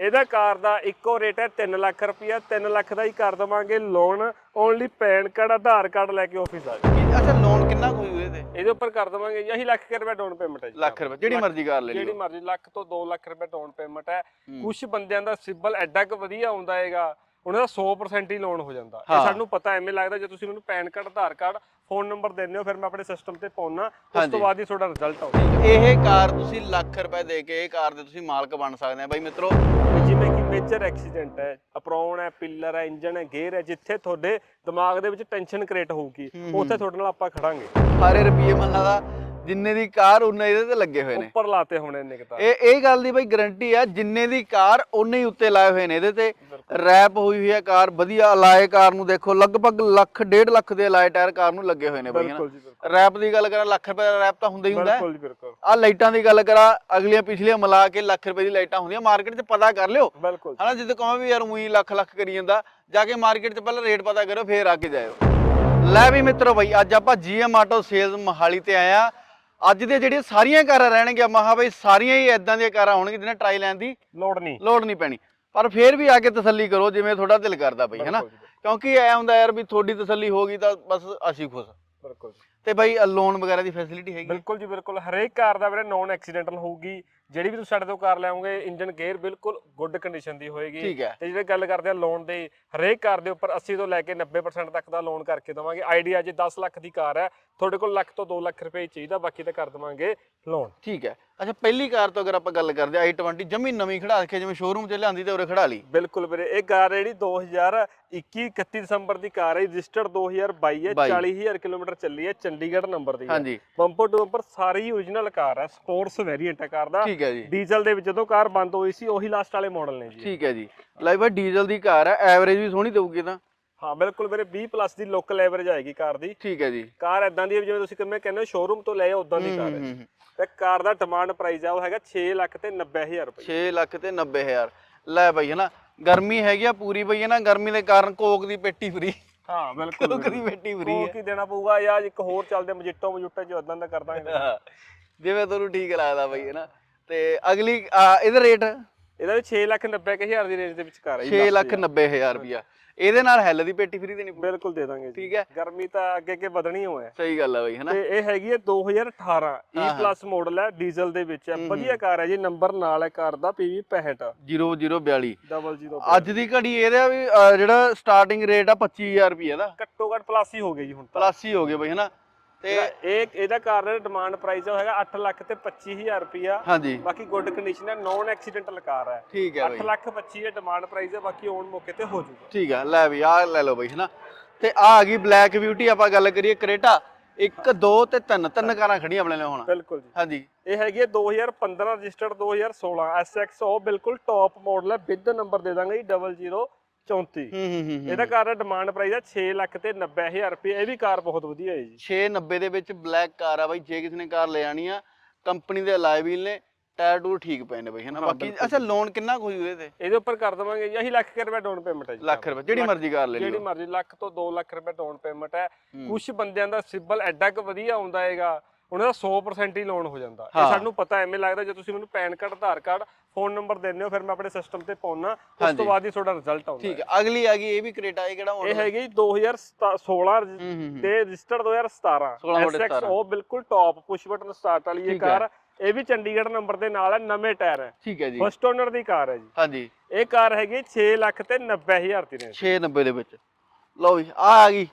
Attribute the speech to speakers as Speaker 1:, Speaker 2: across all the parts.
Speaker 1: ਇਹਦਾ ਕਾਰ ਦਾ ਇੱਕੋ ਰੇਟ ਹੈ 3 ਲੱਖ ਰੁਪਇਆ 3 ਲੱਖ ਦਾ ਹੀ ਕਰ ਦਵਾਂਗੇ loan only PAN card Aadhaar card ਲੈ ਕੇ ਆਫਿਸ ਆ ਜਾਓ।
Speaker 2: ਅੱਛਾ ਲੋਨ ਕਿੰਨਾ ਕੁ ਹੋਊ ਇਹਦੇ?
Speaker 1: ਇਹਦੇ ਉੱਪਰ ਕਰ ਦਵਾਂਗੇ ਜੀ ਅਸੀਂ ਲੱਖ ਕੁ ਰੁਪਏ ਡਾਊਨ ਪੇਮੈਂਟ ਹੈ ਜੀ।
Speaker 2: ਲੱਖ ਰੁਪਏ ਜਿਹੜੀ ਮਰਜ਼ੀ ਕਾਰ ਲੈ
Speaker 1: ਜਿਹੜੀ
Speaker 2: ਲਿਓ।
Speaker 1: ਮਰਜ਼ੀ ਲੱਖ ਤੋਂ 2 ਲੱਖ ਰੁਪਏ ਡਾਊਨ ਪੇਮੈਂਟ ਹੈ।
Speaker 2: ਹੂੰ।
Speaker 1: ਕੁਝ ਬੰਦਿਆਂ ਦਾ ਸਿਬਲ ਐਡਾ ਕੁ ਵਧੀਆ ਆਉਂਦਾ ਹੈਗਾ ਉਹਨਾਂ ਦਾ 100% ਹੀ ਲੋਨ ਹੋ ਜਾਂਦਾ। ਇਹ
Speaker 2: ਹਾਂ।
Speaker 1: ਸਾਨੂੰ ਪਤਾ ਐਵੇਂ ਲੱਗਦਾ ਜੇ ਤੁਸੀਂ ਮੈਨੂੰ PAN card Aadhaar card phone number ਦਿੰਦੇ ਹੋ ਫਿਰ ਮੈਂ ਆਪਣੇ ਸਿਸਟਮ ਤੇ ਪਾਉਣਾ ਉਸ। ਤੋਂ ਬਾਅਦ ਹੀ ਤੁਹਾਡਾ ਰਿਜ਼ਲਟ ਆਉਂਦਾ
Speaker 2: ਇਹ ਕਾਰ ਤੁਸੀਂ ਲੱਖ ਰੁਪਏ ਦੇ ਕੇ ਇਹ ਕਾਰ ਦੇ ਤੁਸੀਂ ਮਾਲਕ ਬਣ ਸਕਦੇ ਆ। ਬਾਈ ਮਿੱਤਰੋ
Speaker 1: ਜਿਵੇਂ ਕਿ ਮੇਜਰ ਐਕਸੀਡੈਂਟ ਹੈ ਅਪਰੋਨ ਹੈ ਪਿੱਲਰ ਹੈ ਇੰਜਨ ਹੈ ਗੇਅਰ ਹੈ ਜਿੱਥੇ ਤੁਹਾਡੇ ਦਿਮਾਗ ਦੇ ਵਿੱਚ ਟੈਨਸ਼ਨ ਕ੍ਰੀਏਟ ਹੋਊਗੀ ਉੱਥੇ ਤੁਹਾਡੇ ਨਾਲ ਆਪਾਂ ਖੜਾਂਗੇ।
Speaker 2: ਸਾਰੇ ਰੁਪਏ ਮੰਨ ਦਾ। ਜਿੰਨੇ ਦੀ ਕਾਰ ਉਨੇ ਇਹਦੇ ਤੇ ਲੱਗੇ ਹੋਏ ਨੇ।
Speaker 1: ਉੱਪਰ ਲਾਤੇ ਹੋਣੇ ਇੰਨੇ ਕਿਤਾ
Speaker 2: ਇਹ ਇਹ ਗੱਲ ਦੀ ਬਾਈ ਗਾਰੰਟੀ ਆ ਜਿੰਨੇ ਦੀ ਕਾਰ ਉਨੇ ਹੀ ਉੱਤੇ ਲਾਏ ਹੋਏ ਨੇ ਇਹਦੇ ਤੇ। ਰੈਪ ਹੋਈ ਹੋਈ ਹੈ ਕਾਰ ਵਧੀਆ ਅਲਾਏ ਕਾਰ ਨੂੰ ਦੇਖੋ ਲਗਭਗ ਲੱਖ ਡੇਢ ਲੱਖ ਦੇ ਅਲਾਏ ਟਾਇਰ ਕਾਰ ਨੂੰ ਲੱਗੇ ਹੋਏ ਨੇ ਬਾਈ ਹਨਾ।
Speaker 1: ਬਿਲਕੁਲ ਜੀ ਬਿਲਕੁਲ।
Speaker 2: ਰੈਪ ਦੀ ਗੱਲ ਕਰਾਂ ਲੱਖ ਰੁਪਏ ਦਾ ਰੈਪ ਤਾਂ ਹੁੰਦਾ ਹੀ ਹੁੰਦਾ।
Speaker 1: ਬਿਲਕੁਲ ਜੀ ਬਿਲਕੁਲ।
Speaker 2: ਆ ਲਾਈਟਾਂ ਦੀ ਗੱਲ ਕਰਾਂ ਅਗਲੀਆਂ ਪਿਛਲੀਆਂ ਮਿਲਾ ਕੇ ਲੱਖ ਰੁਪਏ ਦੀ ਲਾਈਟਾਂ ਹੁੰਦੀਆਂ ਮਾਰਕੀਟ 'ਚ ਪਤਾ ਕਰ ਲਿਓ।
Speaker 1: ਬਿਲਕੁਲ।
Speaker 2: ਹਨਾ ਜਿੱਦ ਕਹਾਂ ਵੀ ਯਾਰ ਉਹੀ ਲੱਖ ਲੱਖ ਕਰੀ ਜਾਂਦਾ ਜਾ ਕੇ ਮਾਰਕੀਟ 'ਚ ਪਹਿਲਾਂ ਰੇਟ ਪਤਾ ਕਰੋ ਫੇਰ ਆ ਕੇ ਜਾਇਓ। ਲੈ ਵੀ ਮਿੱਤਰੋ ਬਈ ਅੱਜ ਆਪਾਂ ਜੀਐਮ ਆਟੋ ਸੇਲਸ ਮਹਾਲੀ ਤੇ ਆਏ ਆ। ਅੱਜ ਦੇ ਜਿਹੜੀਆਂ ਸਾਰੀਆਂ ਕਾਰਾਂ ਰਹਿਣਗੀਆਂ ਮਹਾ ਬਈ ਸਾਰੀਆਂ ਹੀ ਇਦਾਂ ਦੀਆਂ ਕਾਰਾਂ ਹੋਣਗੀਆਂ ਜਿਹਨਾਂ ਟਰਾਈ ਲੈਣ ਦੀ
Speaker 1: ਲੋੜ ਨਹੀਂ।
Speaker 2: ਲੋੜ ਨਹੀਂ ਪੈਣੀ। ਪਰ ਫੇਰ ਵੀ ਆ ਕੇ ਤਸੱਲੀ ਕਰੋ ਜਿਵੇਂ ਤੁਹਾਡਾ ਦਿਲ ਕਰਦਾ ਬਈ ਹੈਨਾ ਕਿਉਂਕਿ ਐ ਹੁੰਦਾ ਯਾਰ ਵੀ ਤੁਹਾਡੀ ਤਸੱਲੀ ਹੋ ਗਈ ਤਾਂ ਬਸ ਅਸੀਂ ਖੁਸ਼
Speaker 1: ਬਿਲਕੁਲ।
Speaker 2: ਤੇ ਬਈ ਲੋਨ ਵਗੈਰਾ ਦੀ ਫੈਸਿਲਿਟੀ ਹੈਗੀ।
Speaker 1: ਬਿਲਕੁਲ ਜੀ ਬਿਲਕੁਲ। ਹਰੇਕ ਕਾਰ ਦਾ ਵੀਰੇ ਨੌਨ ਐਕਸੀਡੈਂਟਲ ਹੋਊਗੀ। ਜਿਹੜੀ ਵੀ ਤੁਸੀਂ ਸਾਡੇ ਤੋਂ ਕਾਰ ਲਿਆਓਗੇ ਇੰਜਨ ਗੇਅਰ ਬਿਲਕੁਲ ਗੁੱਡ ਕੰਡੀਸ਼ਨ ਦੀ ਹੋਏਗੀ। ਤੇ ਜਿਹੜੇ ਗੱਲ ਕਰਦੇ ਆ ਲੋਨ ਦੇ ਹਰੇਕ ਕਾਰ ਦੇ ਉੱਪਰ 80 ਤੋਂ ਲੈ ਕੇ 90% ਤੱਕ ਦਾ ਲੋਨ ਕਰਕੇ ਦਵਾਂਗੇ। ਆਈਡੀਆ ਜੇ 10 ਲੱਖ ਦੀ ਕਾਰ ਹੈ ਤੁਹਾਡੇ ਕੋਲ ਲੱਖ ਤੋਂ 2 ਲੱਖ ਰੁਪਏ ਚਾਹੀਦਾ ਬਾਕੀ ਤਾਂ ਕਰ ਦਵਾਂਗੇ ਲੋਨ
Speaker 2: ਠੀਕ ਹੈ। ਅੱਛਾ ਪਹਿਲੀ ਕਾਰ ਤੋਂ ਅਗਰ ਆਪਾਂ ਗੱਲ ਕਰਦੇ ਆ i20 ਜਮੀ ਨਵੀਂ ਖੜਾ ਕੇ ਜਿਵੇਂ ਸ਼ੋਰੂਮ 'ਚ ਲਿਆਂਦੀ ਤੇ ਉਰੇ ਖੜਾ ਲਈ।
Speaker 1: ਬਿਲਕੁਲ ਵੀਰੇ ਇਹ ਕਾਰ ਜਿਹੜੀ 2021 31 ਦਸੰਬਰ ਦੀ ਕਾਰ ਹੈ ਰਜਿਸਟਰਡ 2022 ਹੈ
Speaker 2: ਬਾਈ।
Speaker 1: 40000 ਕਿਲੋਮੀਟਰ ਚੱਲੀ ਹੈ ਚੰਡੀਗੜ੍ਹ ਨੰਬਰ ਦੀ ਹੈ
Speaker 2: ਹਾਂਜੀ।
Speaker 1: ਬੰਪਰ ਟੂ ਬੰਪਰ ਸਾਰੀ ਓਰੀਜਨਲ ਕਾਰ ਹੈ ਸਪੋਰਟਸ ਵੇਰੀਐਂਟ ਹੈ ਕਾਰ ਦਾ।
Speaker 2: ਠੀਕ ਹੈ ਜੀ।
Speaker 1: ਡੀਜ਼ਲ ਦੇ ਵਿੱਚ ਜਦੋਂ ਕਾਰ ਬੰਦ ਹੋਈ ਸੀ ਉਹੀ ਲਾਸਟ ਵਾਲੇ ਮਾਡਲ ਨੇ ਜੀ।
Speaker 2: ਠੀਕ ਹੈ ਜੀ। ਲਾਈ ਬਈ ਡੀਜ਼ਲ ਦੀ ਕਾਰ ਹੈ ਐਵਰੇਜ ਵੀ ਸੋਹਣੀ ਦੇਊਗੀ ਤਾਂ।
Speaker 1: ਹਾਂ ਬਿਲਕੁਲ ਵੀਰੇ 20 ਪਲੱਸ ਦੀ ਲੋਕਲ ਐਵਰੇਜ ਆਏਗੀ ਕਾਰ ਦੀ।
Speaker 2: ਠੀਕ ਹੈ ਜੀ।
Speaker 1: ਕਾਰ ਐਦਾਂ ਦੀ ਹੈ ਜਿਵੇਂ ਤੁਸੀਂ ਕਿਵੇਂ ਕਹਿੰਦੇ ਹੋ ਸ਼ੋਰੂਮ ਤੋਂ ਲਏ ਉਦਾਂ ਦੀ ਕਾਰ ਹੈ
Speaker 2: ਹੂੰ, ਹੂੰ, ਹੂੰ।
Speaker 1: ਤੇ ਕਾਰ ਦਾ ਡਿਮਾਂਡ ਪ੍ਰਾਈਸ ਆ ਉਹ ਹੈਗਾ 6 ਲੱਖ ਤੇ 90000 ਰੁਪਏ।
Speaker 2: 6 ਲੱਖ ਤੇ 90000 ਲੈ ਬਈ ਹਨਾ ਗਰਮੀ ਹੈਗੀ ਆ ਪੂਰੀ ਬਈ ਹਨਾ ਗਰਮੀ ਦੇ ਕਾਰਨ ਕੋਕ ਦੀ ਪੇਟੀ ਫਰੀ।
Speaker 1: ਹਾਂ ਬਿਲਕੁਲ
Speaker 2: ਕੋਕ ਦੀ ਪੇਟੀ ਫਰੀ
Speaker 1: ਉਹ ਕੀ ਦੇਣਾ ਪਊਗਾ? ਯਾਰ ਇੱਕ ਹੋਰ ਚੱਲਦੇ ਮਜਿੱਟੋ ਮਜੁੱਟੇ ਚ ਉਦਾਂ ਦਾ ਕਰ ਦਾਂਗੇ
Speaker 2: ਜਿਵੇਂ ਤੁਹਾਨੂੰ ਠੀਕ ਲੱਗਦਾ ਬਈ ਹਨਾ ਤੇ ਅਗਲੀ ਇਹਦਾ ਰੇਟ?
Speaker 1: ਇਹਦਾ ਵੀ 6 ਲੱਖ 90000 ਦੀ ਰੇਂਜ ਦੇ ਵਿੱਚ ਕਾਰ ਹੈ ਜੀ
Speaker 2: 6
Speaker 1: last
Speaker 2: ਲੱਖ
Speaker 1: year।
Speaker 2: 90000 ਰੁਪਿਆ ਇਹਦੇ ਨਾਲ ਹੈਲ ਦੀ ਪੇਟੀ ਫਰੀ ਦੇਣੀ ਪਊ।
Speaker 1: ਬਿਲਕੁਲ ਦੇ ਦਾਂਗੇ ਜੀ।
Speaker 2: ਠੀਕ ਹੈ।
Speaker 1: ਗਰਮੀ ਤਾਂ ਅੱਗੇ ਅੱਗੇ ਵਧਣੀ ਹੋਇਆ
Speaker 2: ਸਹੀ ਗੱਲ ਆ ਬਈ ਹਨਾ?
Speaker 1: ਤੇ ਇਹ ਹੈਗੀ ਹੈ 2018 E। ਪਲੱਸ ਮਾਡਲ ਹੈ। ਡੀਜ਼ਲ ਦੇ ਵਿੱਚ ਹੈ। ਵਧੀਆ ਕਾਰ ਹੈ ਜੀ ਨੰਬਰ ਨਾਲ ਹੈ ਕਾਰ ਦਾ PV 65
Speaker 2: 0042
Speaker 1: 00
Speaker 2: ਅੱਜ ਦੀ ਘੜੀ ਇਹਦਾ ਵੀ ਅ, ਜਿਹੜਾ ਸਟਾਰਟਿੰਗ ਰੇਟ ਆ 25000 ਰੁਪਏ ਦਾ।
Speaker 1: ਘੱਟੋ ਘੱਟ ਪਲੱਸ ਹੀ ਹੋ ਗਈ ਜੀ ਹੁਣ ਤਾਂ।
Speaker 2: ਪਲੱਸ ਹੀ ਹੋ ਗਏ ਬਈ ਹਨਾ? ਤੇ
Speaker 1: ਇਹ ਇਹਦਾ ਕਾਰ ਦਾ ਡਿਮਾਂਡ ਪ੍ਰਾਈਸ ਹੈਗਾ 8 ਲੱਖ ਤੇ 25000 ਰੁਪਿਆ
Speaker 2: ਹਾਂਜੀ।
Speaker 1: ਬਾਕੀ ਗੁੱਡ ਕੰਡੀਸ਼ਨ ਹੈ ਨੌਨ ਐਕਸੀਡੈਂਟਲ ਕਾਰ ਹੈ।
Speaker 2: ਠੀਕ ਹੈ
Speaker 1: 8
Speaker 2: ਬਈ।
Speaker 1: ਲੱਖ 25 ਹੈ ਡਿਮਾਂਡ ਪ੍ਰਾਈਸ ਹੈ ਬਾਕੀ ਔਨ ਮੌਕੇ ਤੇ ਹੋ ਜਾਊਗਾ।
Speaker 2: ਠੀਕ ਆ ਲੈ ਵੀ ਆ ਲੈ ਲਓ ਬਈ ਹਨਾ। ਤੇ ਆ ਆ ਗਈ ਬਲੈਕ ਬਿਊਟੀ ਆਪਾਂ ਗੱਲ ਕਰੀਏ ਕਰੇਟਾ। 1 2 ਤੇ 3 ਤਿੰਨ ਕਾਰਾਂ ਖੜੀਆਂ ਆਪਣੇ ਲਈ ਹੁਣ।
Speaker 1: ਬਿਲਕੁਲ ਜੀ।
Speaker 2: ਹਾਂਜੀ।
Speaker 1: ਇਹ ਹੈਗੀ ਹੈ 2015 ਰਜਿਸਟਰਡ 2016 SXO ਬਿਲਕੁਲ ਟੌਪ ਮਾਡਲ ਹੈ ਵਿਦ ਨੰਬਰ ਦੇ ਦਾਂਗੇ ਜੀ 0034
Speaker 2: ਹੂੰ ਹੂੰ ਹੂੰ
Speaker 1: ਇਹਦਾ ਕਾਰ ਦਾ ਡਿਮਾਂਡ ਪ੍ਰਾਈਸ ਹੈ 6 ਲੱਖ ਤੇ 90000 ਰੁਪਏ। ਇਹ ਵੀ ਕਾਰ ਬਹੁਤ ਵਧੀਆ ਹੈ ਜੀ।
Speaker 2: 690 ਦੇ ਵਿੱਚ ਬਲੈਕ ਕਾਰ ਆ ਬਈ ਜੇ ਕਿਸੇ ਨੇ ਕਾਰ ਲੈ ਆਣੀ ਆ ਕੰਪਨੀ ਦੇ ਅਲਾਈ ਵੀਲ ਨੇ ਟਾਇਰ ਟੂਰ ਠੀਕ ਪਏ ਨੇ ਬਈ ਹਨਾ?
Speaker 1: ਹਾਂ,
Speaker 2: ਬਾਕੀ
Speaker 1: ਬਿਲਕੁਲ
Speaker 2: ਅੱਛਾ ਲੋਨ ਕਿੰਨਾ ਕੁ ਹੋਈ ਇਹਦੇ? ਤੇ
Speaker 1: ਇਹਦੇ ਉੱਪਰ ਕਰ ਦਵਾਂਗੇ ਜੀ। ਅਸੀਂ ਲੱਖ ਕੁ ਰੁਪਏ ਡਾਊਨ ਪੇਮੈਂਟ ਹੈ ਜੀ
Speaker 2: ਲੱਖ ਰੁਪਏ ਜਿਹੜੀ ਮਰਜ਼ੀ ਕਾਰ ਲੈ
Speaker 1: ਜਿਹੜੀ
Speaker 2: ਲਿਓ।
Speaker 1: ਮਰਜ਼ੀ ਲੱਖ ਤੋਂ 2 ਲੱਖ ਰੁਪਏ ਡਾਊਨ ਪੇਮੈਂਟ ਹੈ।
Speaker 2: ਹੂੰ।
Speaker 1: ਕੁਝ ਬੰਦਿਆਂ ਦਾ ਸਿਬਲ ਐਡਾ ਕੁ ਵਧੀਆ ਆਉਂਦਾ ਹੈਗਾ। ਉਹਨਾਂ ਦਾ 100% ਹੀ ਲੋਨ ਹੋ ਜਾਂਦਾ। ਇਹ। ਸਾਨੂੰ ਪਤਾ ਐਵੇਂ ਲੱਗਦਾ ਜੇ ਤੁਸੀਂ ਮੈਨੂੰ PAN card Aadhaar card phone number ਦਿੰਦੇ ਹੋ ਫਿਰ ਮੈਂ ਆਪਣੇ ਸਿਸਟਮ ਤੇ ਪਾਉਣਾ ਉਸ। ਤੋਂ ਬਾਅਦ ਹੀ ਤੁਹਾਡਾ ਰਿਜ਼ਲਟ ਆਉਂਦਾ
Speaker 2: ਠੀਕ ਹੈ। ਅਗਲੀ ਆ ਗਈ ਇਹ ਵੀ ਕਰੇਟਾ ਇਹ ਕਿਹੜਾ
Speaker 1: ਇਹ
Speaker 2: ਮਾਡਲ
Speaker 1: ਹੈਗੀ 2016
Speaker 2: ਹੂੰ ਹੂੰ ਹੂੰ।
Speaker 1: ਤੇ ਰਜਿਸਟਰਡ 2017
Speaker 2: 16 ਵਟੇ
Speaker 1: SXO ਬਿਲਕੁਲ ਟੌਪ ਪੁਸ਼ ਬਟਨ ਸਟਾਰਟ ਵਾਲੀ ਇਹ। ਕਾਰ। ਇਹ ਵੀ ਚੰਡੀਗੜ੍ਹ ਨੰਬਰ ਦੇ ਨਾਲ ਹੈ ਨਵੇਂ ਟਾਇਰ ਹੈ।
Speaker 2: ਠੀਕ ਹੈ ਜੀ।
Speaker 1: ਫਸਟ ਓਨਰ ਦੀ ਕਾਰ ਹੈ ਜੀ।
Speaker 2: ਹਾਂਜੀ।
Speaker 1: ਇਹ ਕਾਰ ਹੈਗੀ 6 ਲੱਖ ਤੇ 90000 ਦੀ ਰੇਂਜ
Speaker 2: 690 ਦੇ ਵਿੱਚ। ਲਓ ਵੀ ਆ ਆ ਗਈ।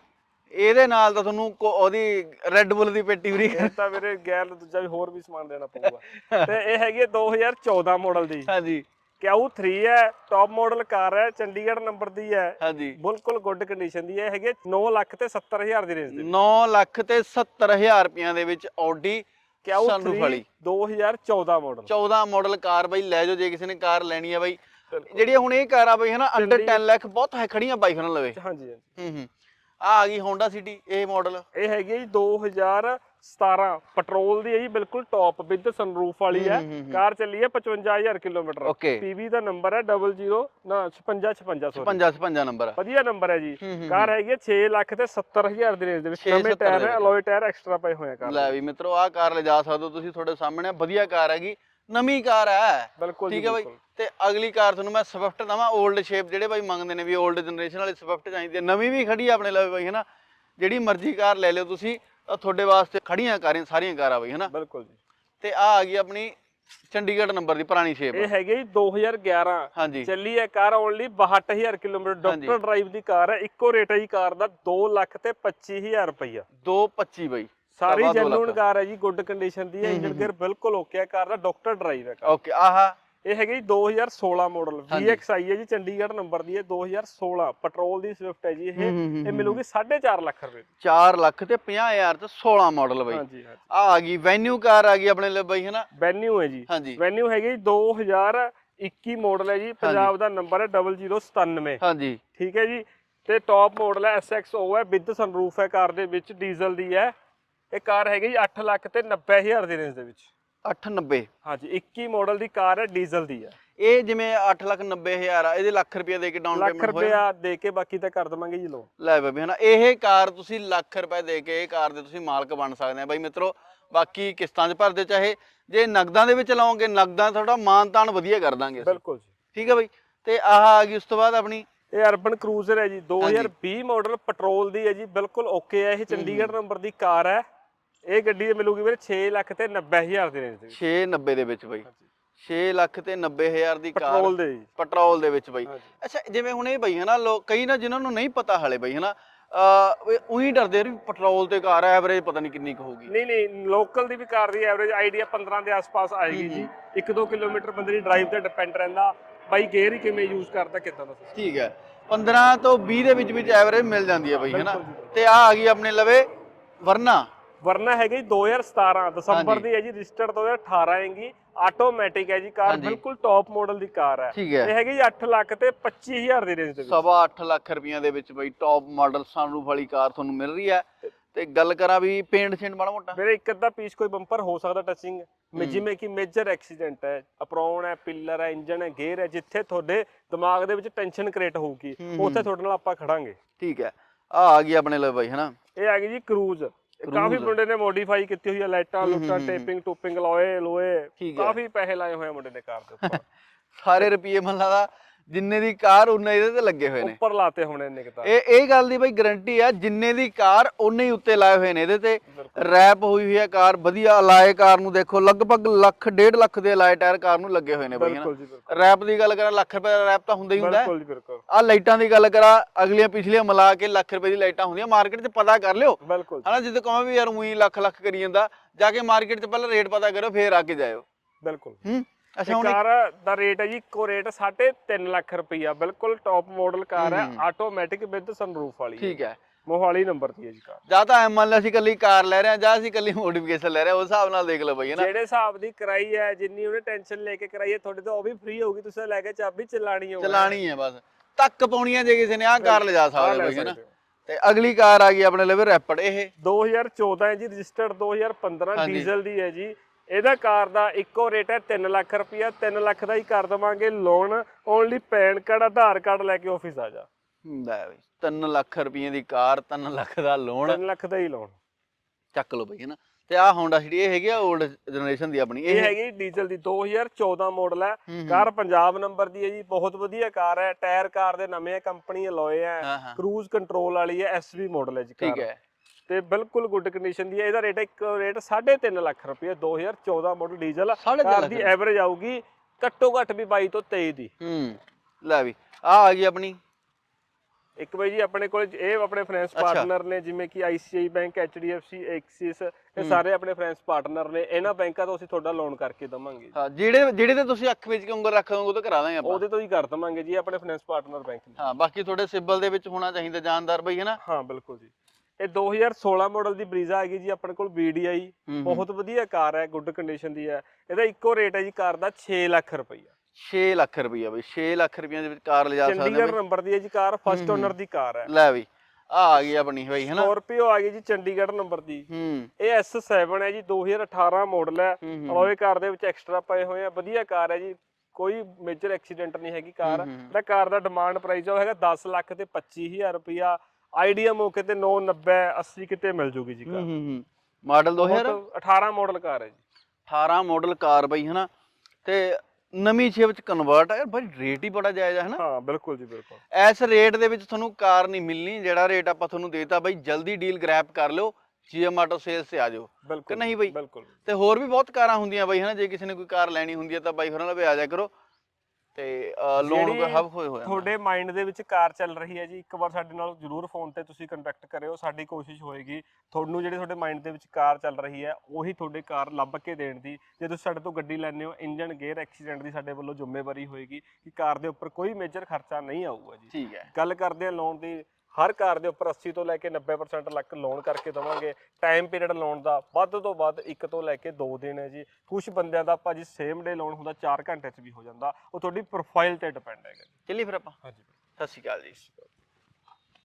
Speaker 2: ਇਹਦੇ ਨਾਲ ਤਾਂ ਤੁਹਾਨੂੰ ਕੋ- ਉਹਦੀ ਰੈੱਡ ਬੁੱਲ ਦੀ ਪੇਟੀ ਫਰੀ
Speaker 1: ਇਹ ਤਾਂ ਵੀਰੇ ਗੈਰ ਦੂਜਾ ਵੀ ਹੋਰ ਵੀ ਸਮਾਨ ਦੇਣਾ ਪਊਗਾ। ਤੇ ਇਹ ਹੈਗੀ ਹੈ 2014 ਮਾਡਲ ਦੀ।
Speaker 2: ਹਾਂਜੀ।
Speaker 1: ਕਿਆਊ 3 ਹੈ ਟੌਪ ਮਾਡਲ ਕਾਰ ਹੈ ਚੰਡੀਗੜ੍ਹ ਨੰਬਰ ਦੀ ਹੈ।
Speaker 2: ਹਾਂਜੀ।
Speaker 1: ਬਿਲਕੁਲ ਗੁੱਡ ਕੰਡੀਸ਼ਨ ਦੀ ਹੈ। ਇਹ ਹੈਗੀ 9 ਲੱਖ ਤੇ 70000 ਦੀ ਰੇਂਜ ਦੀ।
Speaker 2: 9 ਲੱਖ ਤੇ 70000 ਰੁਪਈਆਂ ਦੇ ਵਿੱਚ ਆਡੀ
Speaker 1: ਕਿਆਊ 3
Speaker 2: ਵਾਲੀ।
Speaker 1: 2014 ਮਾਡਲ
Speaker 2: 14 ਮਾਡਲ ਕਾਰ ਬਈ ਲੈ ਜਾਓ ਜੇ ਕਿਸੇ ਨੇ ਕਾਰ ਲੈਣੀ ਆ ਬਈ। ਜਿਹੜੀਆਂ ਹੁਣ ਇਹ ਕਾਰਾਂ ਬਈ ਹਨਾ ਅੰਡਰ 10 ਲੱਖ ਬਹੁਤ ਹੈ ਖੜੀਆਂ ਬਾਈ ਉਹਨਾਂ ਲਵੇ।
Speaker 1: ਹਾਂਜੀ ਹਾਂਜੀ।
Speaker 2: ਹੂੰ ਹੂੰ। ਆ ਆ ਗਈ ਹੋਂਡਾ ਸਿਟੀ ਇਹ ਮਾਡਲ
Speaker 1: ਇਹ ਹੈਗੀ ਹੈ ਜੀ 2017 ਪੈਟਰੋਲ ਦੀ ਹੈ ਜੀ ਬਿਲਕੁਲ ਟੌਪ ਵਿਦ ਸਨਰੂਫ ਵਾਲੀ ਹੈ। ਕਾਰ ਚੱਲੀ ਹੈ 55000 ਕਿਲੋਮੀਟਰ।
Speaker 2: Okay.
Speaker 1: ਪੀਵੀ ਦਾ ਨੰਬਰ ਹੈ 00 ਨਾ 56 56 ਸੌਰੀ
Speaker 2: 55 56 ਨੰਬਰ
Speaker 1: ਵਧੀਆ ਨੰਬਰ ਹੈ ਜੀ।
Speaker 2: ਹੂੰ, ਹੂੰ,
Speaker 1: ਕਾਰ ਹੈਗੀ ਹੈ 6 ਲੱਖ ਤੇ 70000 ਦੀ ਰੇਂਜ ਦੇ ਵਿੱਚ।
Speaker 2: ਛੇ
Speaker 1: ਨਵੇਂ
Speaker 2: ਸੱਤਰ
Speaker 1: ਟਾਇਰ
Speaker 2: ਦੇ
Speaker 1: ਹੈ
Speaker 2: ਵਿੱਚ।
Speaker 1: ਅਲੋਏ ਟਾਇਰ ਐਕਸਟਰਾ ਪਏ ਹੋਏ ਆ ਕਾਰ
Speaker 2: ਲੈ ਵੀ ਮਿੱਤਰੋ ਆ ਕਾਰ ਲੈ ਜਾ ਸਕਦੇ ਹੋ ਤੁਸੀਂ ਤੁਹਾਡੇ ਸਾਹਮਣੇ ਆ, ਵਧੀਆ ਕਾਰ ਹੈਗੀ। ਨਵੀਂ ਕਾਰ ਹੈ।
Speaker 1: ਬਿਲਕੁਲ
Speaker 2: ਠੀਕ ਹੈ ਬਾਈ। ਤੇ ਅਗਲੀ ਕਾਰ ਤੁਹਾਨੂੰ ਮੈਂ ਸਵਿਫਟ ਦਵਾਂ 올ਡ ਸ਼ੇਪ ਜਿਹੜੇ ਬਾਈ ਮੰਗਦੇ ਨੇ ਵੀ 올ਡ ਜਨਰੇਸ਼ਨ ਵਾਲੀ ਸਵਿਫਟ ਚਾਹੀਦੀ। ਹੈ ਨਵੀਂ ਵੀ ਖੜੀ ਆਪਣੇ ਲਵੇ ਬਾਈ ਹਨਾ? ਜਿਹੜੀ ਮਰਜ਼ੀ ਕਾਰ ਲੈ ਲਿਓ ਤੁਸੀਂ ਤੁਹਾਡੇ ਵਾਸਤੇ ਖੜੀਆਂ ਕਾਰਾਂ ਸਾਰੀਆਂ ਕਾਰਾਂ ਬਾਈ ਹਨਾ?
Speaker 1: ਬਿਲਕੁਲ ਜੀ।
Speaker 2: ਤੇ ਆ ਆ ਗਈ ਆਪਣੀ ਚੰਡੀਗੜ੍ਹ ਨੰਬਰ ਦੀ ਪੁਰਾਣੀ ਸ਼ੇਪ
Speaker 1: ਇਹ ਹੈਗੇ ਜੀ 2011
Speaker 2: ਹਾਂਜੀ।
Speaker 1: ਚੱਲੀ ਹੈ car only 62000 kilometre. Doctor drive ਦੀ ਕਾਰ ਹੈ। ਇੱਕੋ ਰੇਟ ਹੈ ਜੀ ਕਾਰ ਦਾ 2 ਲੱਖ ਤੇ 25000 ਰੁਪਈਆ।
Speaker 2: 225 ਬਾਈ।
Speaker 1: ਸਾਰੀ ਜੈਨੂਨ। ਕਾਰ ਹੈ ਜੀ ਗੁੱਡ ਕੰਡੀਸ਼ਨ ਦੀ ਹੈ ਇੰਜਨ ਗੇਅਰ ਬਿਲਕੁਲ ਓਕੇ ਹੈ ਕਾਰ ਦਾ ਡਾਕਟਰ ਡਰਾਈਵ ਹੈ ਕਾਰ।
Speaker 2: ਓਕੇ ਆਹਾ।
Speaker 1: ਇਹ ਹੈਗੀ ਜੀ 2016 ਮਾਡਲ। VXI ਹੈ ਜੀ ਚੰਡੀਗੜ੍ਹ ਨੰਬਰ ਦੀ ਹੈ 2016 ਪੈਟਰੋਲ ਦੀ ਸਵਿਫਟ ਹੈ ਜੀ ਇਹ। ਇਹ ਮਿਲੂਗੀ 4.5 ਲੱਖ ਰੁਪਏ ਦੀ।
Speaker 2: 4 ਲੱਖ ਤੇ 50000 ਤੇ 16 ਮਾਡਲ ਬਾਈ।
Speaker 1: ਹਾਂਜੀ
Speaker 2: ਆ ਆ ਗਈ ਵੈਨਿਊ ਕਾਰ ਆ ਗਈ ਆਪਣੇ ਲਈ ਬਾਈ ਹਨਾ?
Speaker 1: ਵੈਨਿਊ ਹੈ ਜੀ। ਵੈਨਿਊ ਹੈਗੀ ਜੀ 2021 ਮਾਡਲ ਹੈ ਜੀ ਪੰਜਾਬ ਦਾ ਨੰਬਰ ਹੈ 0097
Speaker 2: ਹਾਂਜੀ।
Speaker 1: ਠੀਕ ਹੈ ਜੀ। ਤੇ ਟੌਪ ਮਾਡਲ ਹੈ SXO ਹੈ ਵਿਦ ਸਨਰੂਫ ਹੈ ਕਾਰ ਦੇ ਵਿੱਚ ਡੀਜ਼ਲ ਦੀ ਹੈ। ਇਹ ਕਾਰ ਹੈਗੀ ਜੀ 8 ਲੱਖ ਤੇ 90000 ਦੀ ਰੇਂਜ ਦੇ ਵਿੱਚ।
Speaker 2: 890
Speaker 1: ਹਾਂਜੀ 21 ਮਾਡਲ ਦੀ ਕਾਰ ਹੈ ਡੀਜ਼ਲ ਦੀ ਹੈ।
Speaker 2: ਇਹ ਜਿਵੇਂ 8 ਲੱਖ 90 ਹਜ਼ਾਰ ਆ ਇਹਦੇ ਲੱਖ ਰੁਪਏ ਦੇ ਕੇ ਡਾਊਨ
Speaker 1: ਲੱਖ
Speaker 2: ਪੇਮੈਂਟ ਹੋਇਆ।
Speaker 1: ਰੁਪਇਆ ਦੇ ਕੇ ਬਾਕੀ ਤਾਂ ਕਰ ਦਵਾਂਗੇ ਜੀ ਲੋ
Speaker 2: ਲੈ ਬੇਬੀ ਹਨਾ ਇਹ ਕਾਰ ਤੁਸੀਂ ਲੱਖ ਰੁਪਏ ਦੇ ਕੇ ਇਹ ਕਾਰ ਦੇ ਤੁਸੀਂ ਮਾਲਕ ਬਣ ਸਕਦੇ ਆ। ਬਾਈ ਮਿੱਤਰੋ ਬਾਕੀ ਕਿਸ਼ਤਾਂ 'ਚ ਭਰਦੇ ਚਾਹੇ ਜੇ ਨਗਦਾਂ ਦੇ ਵਿੱਚ ਲਾਓਗੇ ਨਗਦਾਂ ਤੁਹਾਡਾ ਮਾਨ ਤਾਨ ਵਧੀਆ ਕਰ ਦਾਂਗੇ।
Speaker 1: ਬਿਲਕੁਲ ਜੀ।
Speaker 2: ਠੀਕ ਹੈ ਬਾਈ? ਤੇ ਆਹ ਆ ਗਈ ਉਸ ਤੋਂ ਬਾਅਦ ਆਪਣੀ।
Speaker 1: ਇਹ ਅਰਬਨ ਕਰੂਜ਼ਰ ਹੈ ਜੀ 2020 ਮਾਡਲ ਪੈਟਰੋਲ ਦੀ ਹੈ ਜੀ ਬਿਲਕੁਲ ਓਕੇ ਹੈ। ਇਹ ਚੰਡੀਗੜ੍ਹ ਨੰਬਰ ਦੀ ਕਾਰ ਹੈ। ਇਹ ਗੱਡੀ ਇਹ ਮਿਲੂਗੀ ਵੀਰੇ 6 ਲੱਖ ਤੇ 90000 ਦੀ ਰੇਂਜ ਦੇ ਵਿੱਚ
Speaker 2: 690 ਦੇ ਵਿੱਚ ਬਾਈ। 6 ਲੱਖ ਤੇ 90 ਹਜ਼ਾਰ ਦੀ ਕਾਰ।
Speaker 1: ਪੈਟਰੋਲ ਦੇ
Speaker 2: ਪੈਟਰੋਲ ਦੇ ਵਿੱਚ ਬਾਈ। ਅੱਛਾ ਜਿਵੇਂ ਹੁਣ ਇਹ ਬਈ ਹਨਾ ਲੋਕ ਕਈ ਨਾ ਜਿਨ੍ਹਾਂ ਨੂੰ ਨਹੀਂ ਪਤਾ ਹਲੇ ਬਈ ਹਨਾ ਉਹੀ ਡਰਦੇ ਵੀ ਪੈਟਰੋਲ ਤੇ ਕਾਰ ਐਵਰੇਜ ਪਤਾ ਨਹੀਂ ਕਿੰਨੀ ਕੁ ਹੋਊਗੀ।
Speaker 1: ਨਹੀਂ ਨਹੀਂ ਲੋਕਲ ਦੀ ਵੀ ਕਾਰ ਦੀ ਐਵਰੇਜ ਆਈਡੀਆ 15 ਦੇ ਆਸ-ਪਾਸ ਆਏਗੀ ਜੀ। 1-2 ਕਿਲੋਮੀਟਰ ਬੰਦੇ ਦੀ ਡਰਾਈਵ ਤੇ ਡਿਪੈਂਡ ਰਹਿੰਦਾ। ਬਾਈ ਗੇਅਰ ਹੀ ਕਿਵੇਂ ਯੂਜ਼ ਕਰਦਾ ਕਿੱਦਾਂ ਦਾ।
Speaker 2: ਠੀਕ ਹੈ। 15 ਤੋਂ 20 ਦੇ ਵਿੱਚ ਵਿੱਚ ਐਵਰੇਜ ਮਿਲ ਜਾਂਦੀ ਹੈ ਬਈ ਹਨਾ। ਤੇ ਆ ਆ ਗਈ ਆਪਣੇ ਲਵੇ ਵਰਨਾ।
Speaker 1: ਵਰਨਾ ਹੈਗੀ 2017 ਦਸੰਬਰ। ਦੀ ਹੈ ਜੀ ਰਜਿਸਟਰਡ 2018 ਹੈਗੀ ਆਟੋਮੈਟਿਕ ਹੈ ਜੀ ਕਾਰ। ਬਿਲਕੁਲ ਟੌਪ ਮਾਡਲ ਦੀ ਕਾਰ ਹੈ। ਇਹ ਹੈਗੀ ਜੀ 8 ਲੱਖ ਤੇ 25000 ਦੀ ਰੇਂਜ ਦੇ ਵਿੱਚ।
Speaker 2: ਸਵਾ 8 ਲੱਖ ਰੁਪਈਆ ਦੇ ਵਿੱਚ ਬਈ ਟੌਪ ਮਾਡਲ ਸਨਰੂਫ ਵਾਲੀ ਕਾਰ ਤੁਹਾਨੂੰ ਮਿਲ ਰਹੀ ਹੈ। ਤੇ ਗੱਲ ਕਰਾਂ ਵੀ ਪੇਂਟ ਛੇਂਟ ਮਾੜਾ ਮੋਟਾ?
Speaker 1: ਮੇਰੇ ਇੱਕ ਅੱਧਾ ਪੀਸ ਕੋਈ ਬੰਪਰ ਹੋ ਸਕਦਾ ਟੱਚਿੰਗ ਜਿਵੇਂ ਕਿ ਮੇਜਰ ਐਕਸੀਡੈਂਟ ਹੈ ਅਪਰੋਨ ਹੈ ਪਿੱਲਰ ਹੈ ਇੰਜਨ ਹੈ ਗੇਅਰ ਹੈ ਜਿੱਥੇ ਤੁਹਾਡੇ ਦਿਮਾਗ ਦੇ ਵਿੱਚ ਟੈਨਸ਼ਨ ਕ੍ਰੀਏਟ ਹੋਊਗੀ ਉੱਥੇ ਤੁਹਾਡੇ ਨਾਲ ਆਪਾਂ ਖੜਾਂਗੇ।
Speaker 2: ਠੀਕ ਹੈ। ਆ ਆ ਗਈ ਆਪਣੇ ਲਈ ਬਈ ਹਨਾ?
Speaker 1: ਇਹ ਆ ਗਈ ਜੀ ਕਰੂਜ਼ ਕਾਫੀ। ਮੁੰਡੇ ਨੇ ਮੋਡੀਫਾਈ ਕੀਤੀ ਹੋਈ ਹੈ ਲਾਈਟਾਂ ਲੁੱਟਾਂ। ਟੇਪਿੰਗ ਟੂਪਿੰਗ ਲੋਏ ਲੋਏ। ਕਾਫੀ ਪੈਸੇ ਲਾਏ ਹੋਏ ਆ ਮੁੰਡੇ ਨੇ ਕਾਰ ਦੇ ਉੱਪਰ
Speaker 2: ਸਾਰੇ ਰੁਪਏ ਮਨ ਲਾਦਾ ਜਿੰਨੇ ਦੀ ਕਾਰ ਉਨੇ ਇਹਦੇ ਤੇ ਲੱਗੇ ਹੋਏ ਨੇ।
Speaker 1: ਉੱਪਰ ਲਾਤੇ ਹੋਣੇ ਇੰਨੇ ਕਿਤਾ
Speaker 2: ਇਹ ਇਹ ਗੱਲ ਦੀ ਬਈ ਗਾਰੰਟੀ ਆ ਜਿੰਨੇ ਦੀ ਕਾਰ ਉਨੇ ਹੀ ਉੱਤੇ ਲਾਏ ਹੋਏ ਨੇ ਇਹਦੇ ਤੇ। ਰੈਪ ਹੋਈ ਹੋਈ ਹੈ ਕਾਰ ਵਧੀਆ ਅਲਾਏ ਕਾਰ ਨੂੰ ਦੇਖੋ ਲਗਭਗ ਲੱਖ ਡੇਢ ਲੱਖ ਦੇ ਅਲਾਏ ਟਾਇਰ ਕਾਰ ਨੂੰ ਲੱਗੇ ਹੋਏ ਨੇ ਬਈ ਹਨਾ। ਰੈਪ ਦੀ ਗੱਲ ਕਰਾਂ ਲੱਖ ਰੁਪਏ ਦਾ ਰੈਪ ਤਾਂ ਹੁੰਦਾ ਹੀ ਹੁੰਦਾ। ਹੈ
Speaker 1: ਬਿਲਕੁਲ ਜੀ ਬਿਲਕੁਲ।
Speaker 2: ਆ ਲਾਈਟਾਂ ਦੀ ਗੱਲ ਕਰਾਂ ਅਗਲੀਆਂ ਪਿਛਲੀਆਂ ਮਿਲਾ ਕੇ ਲੱਖ ਰੁਪਏ ਦੀ ਲਾਈਟਾਂ ਹੁੰਦੀਆਂ ਮਾਰਕੀਟ 'ਚ ਪਤਾ ਕਰ ਲਿਓ।
Speaker 1: ਬਿਲਕੁਲ
Speaker 2: ਹਨਾ ਜਿੱਦ ਕਹਾਂ ਵੀ ਯਾਰ ਉਹੀ ਲੱਖ ਲੱਖ ਕਰੀ ਜਾਂਦਾ ਜਾ ਕੇ ਮਾਰਕੀਟ 'ਚ ਪਹਿਲਾਂ ਰੇਟ ਪਤਾ ਕਰੋ ਫੇਰ ਆ ਕੇ ਜਾਇਓ।
Speaker 1: ਬਿਲਕੁਲ।
Speaker 2: ਹੂੰ? ਅੱਛਾ ਹੁਣ
Speaker 1: ਕਾਰ ਦਾ ਰੇਟ ਹੈ ਜੀ ਇੱਕੋ ਰੇਟ 3.5 ਲੱਖ ਰੁਪਈਆ। ਬਿਲਕੁਲ ਟੌਪ ਮਾਡਲ ਕਾਰ ਹੈ ਆਟੋਮੈਟਿਕ ਵਿਦ ਸਨਰੂਫ ਵਾਲੀ।
Speaker 2: ਠੀਕ ਹੈ।
Speaker 1: ਮੋਹਾਲੀ ਨੰਬਰ ਦੀ ਹੈ ਜੀ ਕਾਰ।
Speaker 2: ਜਾਂ ਤਾਂ ਮੰਨ ਅਸੀਂ ਕੱਲੀ ਕਾਰ ਲੈ ਰਹੇ ਹਾਂ ਜਾਂ ਅਸੀਂ ਕੱਲੀ ਮੋਡੀਫਿਕੇਸ਼ਨ ਲੈ ਰਹੇ ਹਾਂ ਉਸ ਹਿਸਾਬ ਨਾਲ ਦੇਖ ਲਓ ਬਈ ਹਨਾ
Speaker 1: ਜਿਹੜੇ ਹਿਸਾਬ ਦੀ ਕਰਾਈ ਹੈ ਜਿੰਨੀ ਉਹਨੇ ਟੈਨਸ਼ਨ ਲੈ ਕੇ ਕਰਾਈ ਹੈ ਤੁਹਾਡੇ ਤੋਂ ਉਹ ਵੀ ਫ੍ਰੀ ਹੋਊਗੀ ਤੁਸੀਂ ਲੈ ਕੇ ਚਾਬੀ ਚਲਾਣੀ ਹੋਊਗੀ।
Speaker 2: ਚਲਾਣੀ ਹੈ ਬਸ। ਤੱਕ ਪਾਉਣੀਆਂ ਜੇ ਕਿਸੇ ਨੇ ਆਹ ਕਾਰ ਲਿਜਾ
Speaker 1: ਆਹ
Speaker 2: ਸਕਦੇ
Speaker 1: ਲੈ
Speaker 2: ਬਈ
Speaker 1: ਹੋ।
Speaker 2: ਤੇ ਅਗਲੀ ਕਾਰ ਆ ਗਈ ਆਪਣੇ ਲਈ ਰੈਪਡ ਇਹ।
Speaker 1: 2014 ਹੈ ਜੀ ਰਜਿਸਟਰਡ 2015
Speaker 2: ਹਾਂਜੀ।
Speaker 1: ਡੀਜ਼ਲ ਦੀ ਹੈ ਜੀ। ਇਹਦਾ ਕਾਰ ਦਾ ਇੱਕੋ ਰੇਟ ਹੈ 3 ਲੱਖ ਰੁਪਈਆ। 3 ਲੱਖ ਦਾ ਹੀ ਕਰ ਦਵਾਂਗੇ loan only PAN card Aadhaar card ਲੈ ਕੇ ਆਫਿਸ ਆ ਜਾ।
Speaker 2: ਲੈ ਬਈ 3 ਲੱਖ ਰੁਪਏ ਦੀ ਕਾਰ 3 ਲੱਖ ਦਾ ਲੋਨ
Speaker 1: 3 ਲੱਖ ਦਾ ਹੀ ਲੋਨ
Speaker 2: ਚੱਕ ਲਓ ਬਈ ਹਨਾ ਤੇ ਆਹ ਹੋਂਡਾ ਸਿਟੀ ਇਹ ਹੈਗੀ ਆ 올ਡ ਜਨਰੇਸ਼ਨ ਦੀ ਆਪਣੀ
Speaker 1: ਇਹ ਹੈਗੀ ਡੀਜ਼ਲ ਦੀ 2014 ਮਾਡਲ ਹੈ। ਕਾਰ ਪੰਜਾਬ ਨੰਬਰ ਦੀ ਹੈ ਜੀ ਬਹੁਤ ਵਧੀਆ ਕਾਰ ਹੈ। ਟਾਇਰ ਕਾਰ ਦੇ ਨਵੇਂ ਕੰਪਨੀ ਅਲੋਏ ਹਾਂ। ਕਰੂਜ਼ ਕੰਟਰੋਲ ਵਾਲੀ ਹੈ ਐਸਵੀ ਮਾਡਲ ਹੈ ਜੀ ਕਾਰ।
Speaker 2: ਠੀਕ ਹੈ।
Speaker 1: ਤੇ ਬਿਲਕੁਲ ਗੁੱਡ ਕੰਡੀਸ਼ਨ ਦੀ ਹੈ। ਇਹਦਾ ਰੇਟ ਇੱਕ ਰੇਟ 3.5 ਲੱਖ ਰੁਪਏ 2014 ਮਾਡਲ ਡੀਜ਼ਲ ਕਾਰ ਦੀ ਐਵਰੇਜ ਆਊਗੀ ਘੱਟੋ ਘੱਟ ਵੀ 22 ਤੋਂ 23 ਦੀ।
Speaker 2: ਹੂੰ ਲੈ ਵੀ ਆ ਆ ਗਈ ਆਪਣੀ।
Speaker 1: ਇੱਕ ਬਈ ਜੀ ਆਪਣੇ ਕੋਲ ਇਹ ਆਪਣੇ ਫਾਈਨੈਂਸ। ਪਾਰਟਨਰ ਨੇ ਜਿਵੇਂ ਕਿ ICICI ਬੈਂਕ HDFC ਐਕਸਿਸ ਇਹ ਸਾਰੇ ਆਪਣੇ ਫਾਈਨੈਂਸ ਪਾਰਟਨਰ ਨੇ। ਇਹਨਾਂ ਬੈਂਕਾਂ ਤੋਂ ਅਸੀਂ ਤੁਹਾਡਾ ਲੋਨ ਕਰਕੇ ਦਵਾਂਗੇ।
Speaker 2: ਹਾਂ ਜਿਹੜੇ ਜਿਹੜੇ ਤੇ ਤੁਸੀਂ ਅੱਖ ਵਿੱਚ ਉਂਗਲ ਰੱਖ ਦੋਗੇ ਉਹ ਤਾਂ ਕਰਾ ਦਾਂਗੇ ਆਪਾਂ।
Speaker 1: ਉਹਦੇ ਤੋਂ ਹੀ ਕਰ ਦਵਾਂਗੇ ਜੀ ਆਪਣੇ ਫਾਈਨੈਂਸ ਪਾਰਟਨਰ ਬੈਂਕ ਨੇ।
Speaker 2: ਹਾਂ ਬਾਕੀ ਤੁਹਾਡੇ ਸਿਬਲ ਦੇ ਵਿੱਚ ਹੋਣਾ ਚਾਹੀਦਾ ਜਾਨਦਾਰ ਬਈ ਹਨਾ
Speaker 1: ਹਾਂ ਬਿਲਕੁਲ ਜੀ। ਇਹ 2016 ਮਾਡਲ ਦੀ ਬਰੀਜ਼ਾ ਹੈਗੀ ਜੀ ਆਪਣੇ ਕੋਲ BDI। ਬਹੁਤ ਵਧੀਆ ਕਾਰ ਹੈ ਗੁੱਡ ਕੰਡੀਸ਼ਨ ਦੀ ਹੈ। ਇਹਦਾ ਇੱਕੋ ਰੇਟ ਹੈ ਜੀ ਕਾਰ ਦਾ 6 ਲੱਖ ਰੁਪਈਆ।
Speaker 2: 6 ਲੱਖ ਰੁਪਈਆ ਬਈ 6 ਲੱਖ ਰੁਪਈਆ ਦੇ ਵਿੱਚ ਕਾਰ ਲਿਜਾ ਸਕਦੇ
Speaker 1: ਚੰਡੀਗੜ੍ਹ ਨੰਬਰ ਦੀ ਹੈ ਜੀ ਕਾਰ ਫਸਟ ਓਨਰ ਦੀ ਕਾਰ ਹੈ।
Speaker 2: ਲੈ ਬਈ ਆ ਆ ਗਈ ਆਪਣੀ ਬਈ ਹਨਾ?
Speaker 1: ਸਕੋਰਪੀਓ ਆ ਗਈ ਜੀ ਚੰਡੀਗੜ੍ਹ ਨੰਬਰ ਦੀ।
Speaker 2: ਹੂੰ।
Speaker 1: ਇਹ S7 ਹੈ ਜੀ 2018 ਮਾਡਲ ਹੈ। ਅਲੋਏ ਕਾਰ ਦੇ ਵਿੱਚ ਐਕਸਟਰਾ ਪਏ ਹੋਏ ਆ। ਵਧੀਆ ਕਾਰ ਹੈ ਜੀ। ਕੋਈ ਮੇਜਰ ਐਕਸੀਡੈਂਟ ਨਹੀਂ ਹੈਗੀ ਕਾਰ। ਇਹਦਾ ਕਾਰ ਦਾ ਡਿਮਾਂਡ ਪ੍ਰਾਈਸ ਉਹ ਹੈਗਾ 10 ਲੱਖ ਤੇ 25000 ਰੁਪਿਆ ਆਈਡੀਆ ਮੌਕੇ ਤੇ 990 80 ਕਿਤੇ ਮਿਲ ਜੂਗੀ ਜੀ
Speaker 2: ਹੂੰ
Speaker 1: ਕਾਰ।
Speaker 2: ਹੂੰ ਹੂੰ। ਮਾਡਲ 2018
Speaker 1: 18 ਮਾਡਲ ਕਾਰ ਹੈ ਜੀ।
Speaker 2: 18 ਮਾਡਲ ਕਾਰ ਬਈ ਹਨਾ? ਤੇ ਨਵੀਂ ਸ਼ੇਪ ਚ ਕਨਵਰਟ ਹੈ ਭਾਈ ਰੇਟ ਹੀ ਬੜਾ ਜਾਇਜ਼ ਹੈ ਨਾ
Speaker 1: ਹਾਂ ਬਿਲਕੁਲ ਜੀ ਬਿਲਕੁਲ।
Speaker 2: ਇਸ ਰੇਟ ਦੇ ਵਿੱਚ ਤੁਹਾਨੂੰ ਕਾਰ ਨਹੀਂ ਮਿਲਣੀ। ਜਿਹੜਾ ਰੇਟ ਆਪਾਂ ਤੁਹਾਨੂੰ ਦੇਤਾ ਬਾਈ ਜਲਦੀ ਡੀਲ ਗ੍ਰੈਬ ਕਰ ਲਓ। ਜੀਐਮ ਆਟੋ ਸੇਲਸ ਤੇ ਆ ਜਾਓ।
Speaker 1: ਬਿਲਕੁਲ
Speaker 2: ਨਹੀਂ ਬਈ? ਤੇ ਹੋਰ ਵੀ ਬਹੁਤ ਕਾਰਾਂ ਹੁੰਦੀਆਂ ਬਾਈ ਹਨਾ? ਜੇ ਕਿਸੇ ਨੇ ਕੋਈ ਕਾਰ ਲੈਣੀ ਹੁੰਦੀ ਹੈ ਤਾਂ ਬਾਈ ਹੋਰਾਂ ਨਾਲ ਵੀ ਆ ਜਾ ਕਰੋ। ਤੇ ਲੋਨ
Speaker 1: ਜਿਹੜੀ
Speaker 2: ਹੱਬ ਹੋਏ ਹੋਇਆ
Speaker 1: ਤੁਹਾਡੇ ਮਾਈਂਡ ਦੇ ਵਿੱਚ ਕਾਰ ਚੱਲ ਰਹੀ ਹੈ ਜੀ ਇੱਕ ਵਾਰ ਸਾਡੇ ਨਾਲ ਜਰੂਰ ਫੋਨ ਤੇ ਤੁਸੀਂ ਕੰਟੈਕਟ ਕਰਿਓ ਸਾਡੀ ਕੋਸ਼ਿਸ਼ ਹੋਏਗੀ ਤੁਹਾਨੂੰ ਜਿਹੜੇ ਤੁਹਾਡੇ ਮਾਈਂਡ ਦੇ ਵਿੱਚ ਕਾਰ ਚੱਲ ਰਹੀ ਹੈ ਉਹੀ ਤੁਹਾਡੇ ਕਾਰ ਲੱਭ ਕੇ ਦੇਣ ਦੀ ਜੇ ਤੁਸੀਂ ਸਾਡੇ ਤੋਂ ਗੱਡੀ ਲੈਂਦੇ ਹੋ ਇੰਜਨ ਗੇਅਰ ਐਕਸੀਡੈਂਟ ਦੀ ਸਾਡੇ ਵੱਲੋਂ ਜ਼ਿੰਮੇਵਾਰੀ ਹੋਏਗੀ ਕਿ ਕਾਰ ਦੇ ਉੱਪਰ ਕੋਈ ਮੇਜਰ ਖਰਚਾ ਨਹੀਂ ਆਊਗਾ ਜੀ।
Speaker 2: ਠੀਕ ਹੈ।
Speaker 1: ਗੱਲ ਕਰਦੇ ਆ ਲੋਨ ਦੀ ਹਰ ਕਾਰ ਦੇ ਉੱਪਰ 80 ਤੋਂ ਲੈ ਕੇ 90% ਲੱਕ ਲੋਨ ਕਰਕੇ ਦਵਾਂਗੇ। ਟਾਈਮ ਪੀਰੀਅਡ ਲੋਨ ਦਾ ਵੱਧ ਤੋਂ ਵੱਧ 1 ਤੋਂ ਲੈ ਕੇ 2 ਦਿਨ ਹੈ ਜੀ। ਕੁਝ ਬੰਦਿਆਂ ਦਾ ਭਾਜੀ ਸੇਮ ਡੇ ਲੋਨ ਹੁੰਦਾ 4 ਘੰਟੇ 'ਚ ਵੀ ਹੋ ਜਾਂਦਾ। ਉਹ ਤੁਹਾਡੀ ਪ੍ਰੋਫਾਈਲ ਤੇ ਡਿਪੈਂਡ ਹੈਗਾ ਜੀ।
Speaker 2: ਚੱਲੀ ਫਿਰ ਆਪਾਂ।
Speaker 1: ਹਾਂਜੀ।
Speaker 2: ਸਤਿ ਸ਼੍ਰੀ ਅਕਾਲ ਜੀ।